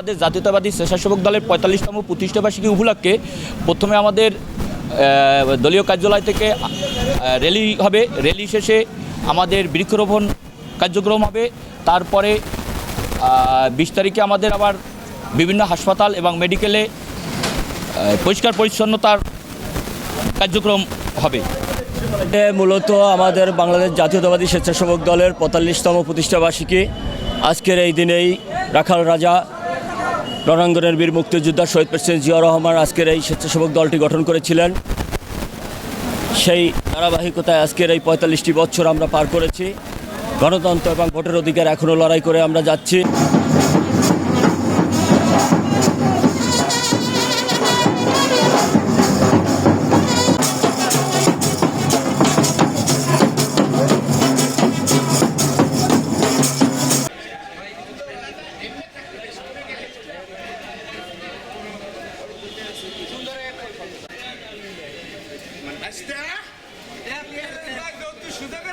বাংলাদেশ জাতীয়তাবাদী স্বেচ্ছাসেবক দলের পঁয়তাল্লিশতম প্রতিষ্ঠাবার্ষিকী উপলক্ষে প্রথমে আমাদের দলীয় কার্যালয় থেকে র্যালি হবে। র্যালি শেষে আমাদের বৃক্ষরোপণ কার্যক্রম হবে। তারপরে বিশ তারিখে আমাদের আবার বিভিন্ন হাসপাতাল এবং মেডিকেলে পরিষ্কার পরিচ্ছন্নতার কার্যক্রম হবে। মূলত আমাদের বাংলাদেশ জাতীয়তাবাদী স্বেচ্ছাসেবক দলের পঁয়তাল্লিশতম প্রতিষ্ঠাবার্ষিকী। আজকের এই দিনেই রাখাল রাজা রণাঙ্গনের বীর মুক্তিযোদ্ধা শহীদ প্রেসিডেন্ট জিয়া রহমান আজকের এই স্বেচ্ছাসেবক দলটি গঠন করেছিলেন। সেই ধারাবাহিকতায় আজকের এই পঁয়তাল্লিশটি বছর আমরা পার করেছি। গণতন্ত্র এবং ভোটের অধিকার এখনও লড়াই করে আমরা যাচ্ছি। Esta? Ja, ja, ja, ja, ja, ja,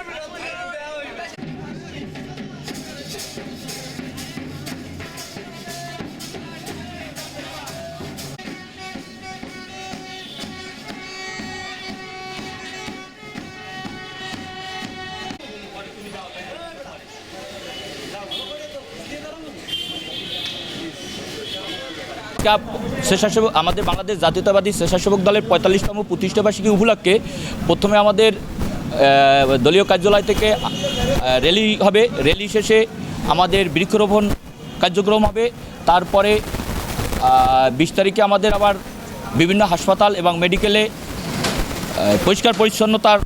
কাপ স্বেচ্ছাসেবক আমাদের বাংলাদেশ জাতীয়তাবাদী স্বেচ্ছাসেবক দলের পঁয়তাল্লিশতম প্রতিষ্ঠাবার্ষিকী উপলক্ষে প্রথমে আমাদের দলীয় কার্যালয় থেকে র্যালি হবে। র্যালি শেষে আমাদের বৃক্ষরোপণ কার্যক্রম হবে। তারপরে বিশ তারিখে আমাদের আবার বিভিন্ন হাসপাতাল এবং মেডিকেলে পরিষ্কার পরিচ্ছন্নতার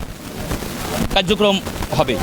কার্যক্রম হবে।